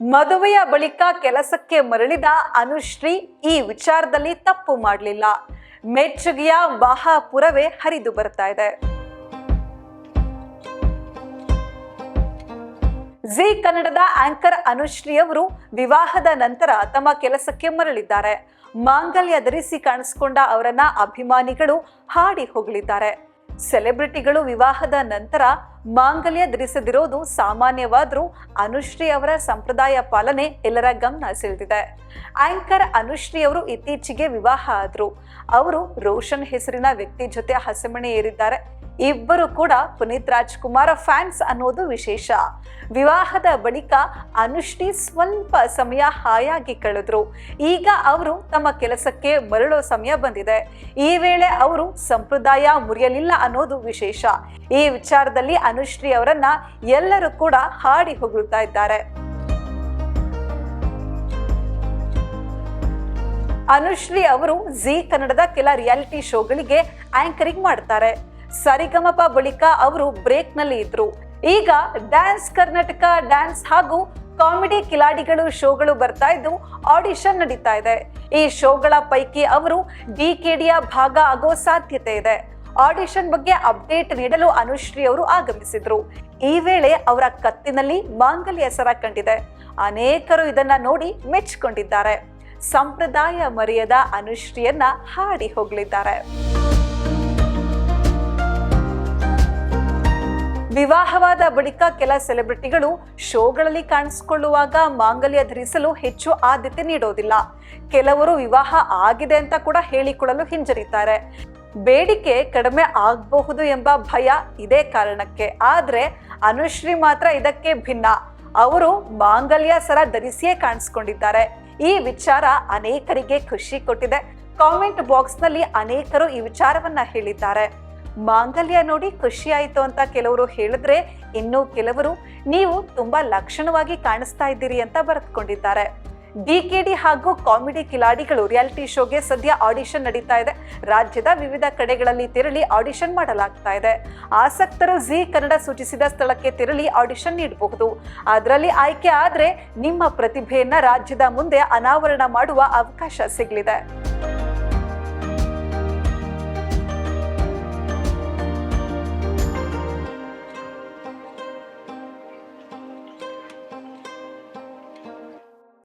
ಮದುವೆಯ ಬಳಿಕ ಕೆಲಸಕ್ಕೆ ಮರಳಿದ ಅನುಶ್ರೀ ಈ ವಿಚಾರದಲ್ಲಿ ತಪ್ಪು ಮಾಡಲಿಲ್ಲ. ಮೆಚ್ಚುಗೆಯ ಮಹಾಪುರವೇ ಹರಿದು ಬರ್ತಾ ಇದೆ. ಜಿ ಕನ್ನಡದ ಆಂಕರ್ ಅನುಶ್ರೀ ಅವರು ವಿವಾಹದ ನಂತರ ತಮ್ಮ ಕೆಲಸಕ್ಕೆ ಮರಳಿದ್ದಾರೆ. ಮಾಂಗಲ್ಯ ಧರಿಸಿ ಕಾಣಿಸಿಕೊಂಡ ಅವರನ್ನ ಅಭಿಮಾನಿಗಳು ಹಾಡಿ ಹೊಗಳಿದ್ದಾರೆ. ಸೆಲೆಬ್ರಿಟಿಗಳು ವಿವಾಹದ ನಂತರ ಮಾಂಗಲ್ಯ ಧರಿಸದಿರೋದು ಸಾಮಾನ್ಯವಾದರೂ ಅನುಶ್ರೀ ಅವರ ಸಂಪ್ರದಾಯ ಪಾಲನೆ ಎಲ್ಲರ ಗಮನ ಸೆಳೆದಿದೆ. ಆಂಕರ್ ಅನುಶ್ರೀ ಅವರು ಇತ್ತೀಚೆಗೆ ವಿವಾಹ ಆದರು. ಅವರು ರೋಷನ್ ಹೆಸರಿನ ವ್ಯಕ್ತಿ ಜೊತೆ ಹಸೆಮಣೆ ಏರಿದ್ದಾರೆ. ಇಬ್ಬರು ಕೂಡ ಪುನೀತ್ ರಾಜ್ಕುಮಾರ್ ಫ್ಯಾನ್ಸ್ ಅನ್ನೋದು ವಿಶೇಷ. ವಿವಾಹದ ಬಳಿಕ ಅನುಶ್ರೀ ಸ್ವಲ್ಪ ಸಮಯ ಹಾಯಾಗಿ ಕಳೆದ್ರು. ಈಗ ಅವರು ತಮ್ಮ ಕೆಲಸಕ್ಕೆ ಮರಳೋ ಸಮಯ ಬಂದಿದೆ. ಈ ವೇಳೆ ಅವರು ಸಂಪ್ರದಾಯ ಮುರಿಯಲಿಲ್ಲ ಅನ್ನೋದು ವಿಶೇಷ. ಈ ವಿಚಾರದಲ್ಲಿ ಅನುಶ್ರೀ ಅವರನ್ನ ಎಲ್ಲರೂ ಕೂಡ ಹಾಡಿ ಹೊಗಳುತ್ತಾ ಇದ್ದಾರೆ. ಅನುಶ್ರೀ ಅವರು ಜಿ ಕನ್ನಡದ ಕೆಲ ರಿಯಾಲಿಟಿ ಶೋಗಳಿಗೆ ಆಂಕರಿಂಗ್ ಮಾಡ್ತಾರೆ. ಸರಿಗಮಪ ಬಳಿಕ ಅವರು ಬ್ರೇಕ್ನಲ್ಲಿ ಇದ್ರು. ಈಗ ಡ್ಯಾನ್ಸ್ ಕರ್ನಾಟಕ, ಡ್ಯಾನ್ಸ್ ಹಾಗೂ ಕಾಮಿಡಿ ಕಿಲಾಡಿಗಳು ಶೋಗಳು ಬರ್ತಾ ಇದ್ದು ಆಡಿಷನ್ ನಡೀತಾ ಇದೆ. ಈ ಶೋಗಳ ಪೈಕಿ ಅವರು ಡಿ ಕೆಡಿಯ ಭಾಗ ಆಗೋ ಸಾಧ್ಯತೆ ಇದೆ. ಆಡಿಷನ್ ಬಗ್ಗೆ ಅಪ್ಡೇಟ್ ನೀಡಲು ಅನುಶ್ರೀ ಅವರು ಆಗಮಿಸಿದ್ರು. ಈ ವೇಳೆ ಅವರ ಕತ್ತಿನಲ್ಲಿ ಮಾಂಗಲ್ಯ ಹೆಸರ ಕಂಡಿದೆ. ಅನೇಕರು ಇದನ್ನ ನೋಡಿ ಮೆಚ್ಚಿಕೊಂಡಿದ್ದಾರೆ. ಸಂಪ್ರದಾಯ ಮರೆಯದ ಅನುಶ್ರೀಯನ್ನ ಹಾಡಿ ಹೋಗಲಿದ್ದಾರೆ. ವಿವಾಹವಾದ ಬಳಿಕ ಕೆಲ ಸೆಲೆಬ್ರಿಟಿಗಳು ಶೋಗಳಲ್ಲಿ ಕಾಣಿಸಿಕೊಳ್ಳುವಾಗ ಮಾಂಗಲ್ಯ ಧರಿಸಲು ಹೆಚ್ಚು ಆದ್ಯತೆ ನೀಡೋದಿಲ್ಲ. ಕೆಲವರು ವಿವಾಹ ಆಗಿದೆ ಅಂತ ಕೂಡ ಹೇಳಿಕೊಳ್ಳಲು ಹಿಂಜರಿತಾರೆ. ಬೇಡಿಕೆ ಕಡಿಮೆ ಆಗಬಹುದು ಎಂಬ ಭಯ ಇದೇ ಕಾರಣಕ್ಕೆ. ಆದ್ರೆ ಅನುಶ್ರೀ ಮಾತ್ರ ಇದಕ್ಕೆ ಭಿನ್ನ. ಅವರು ಮಾಂಗಲ್ಯ ಸರ ಧರಿಸಿಯೇ ಕಾಣಿಸ್ಕೊಂಡಿದ್ದಾರೆ. ಈ ವಿಚಾರ ಅನೇಕರಿಗೆ ಖುಷಿ ಕೊಟ್ಟಿದೆ. ಕಾಮೆಂಟ್ ಬಾಕ್ಸ್ನಲ್ಲಿ ಅನೇಕರು ಈ ವಿಚಾರವನ್ನ ಹೇಳಿದ್ದಾರೆ. ಮಾಂಗಲ್ಯ ನೋಡಿ ಖುಷಿ ಆಯ್ತು ಅಂತ ಕೆಲವರು ಹೇಳಿದ್ರೆ ಇನ್ನು ಕೆಲವರು ನೀವು ತುಂಬಾ ಲಕ್ಷಣವಾಗಿ ಕಾಣಿಸ್ತಾ ಇದ್ದೀರಿ ಅಂತ ಬರೆದುಕೊಂಡಿದ್ದಾರೆ. ಡಿ ಹಾಗೂ ಕಾಮಿಡಿ ಕಿಲಾಡಿಗಳು ರಿಯಾಲಿಟಿ ಶೋಗೆ ಸದ್ಯ ಆಡಿಷನ್ ನಡೀತಾ ಇದೆ. ರಾಜ್ಯದ ವಿವಿಧ ಕಡೆಗಳಲ್ಲಿ ತೆರಳಿ ಆಡಿಷನ್ ಮಾಡಲಾಗ್ತಾ ಇದೆ. ಆಸಕ್ತರು ಜಿ ಕನ್ನಡ ಸೂಚಿಸಿದ ಸ್ಥಳಕ್ಕೆ ತೆರಳಿ ಆಡಿಷನ್ ನೀಡಬಹುದು. ಅದರಲ್ಲಿ ಆಯ್ಕೆ ಆದ್ರೆ ನಿಮ್ಮ ಪ್ರತಿಭೆಯನ್ನ ರಾಜ್ಯದ ಮುಂದೆ ಅನಾವರಣ ಮಾಡುವ ಅವಕಾಶ ಸಿಗಲಿದೆ.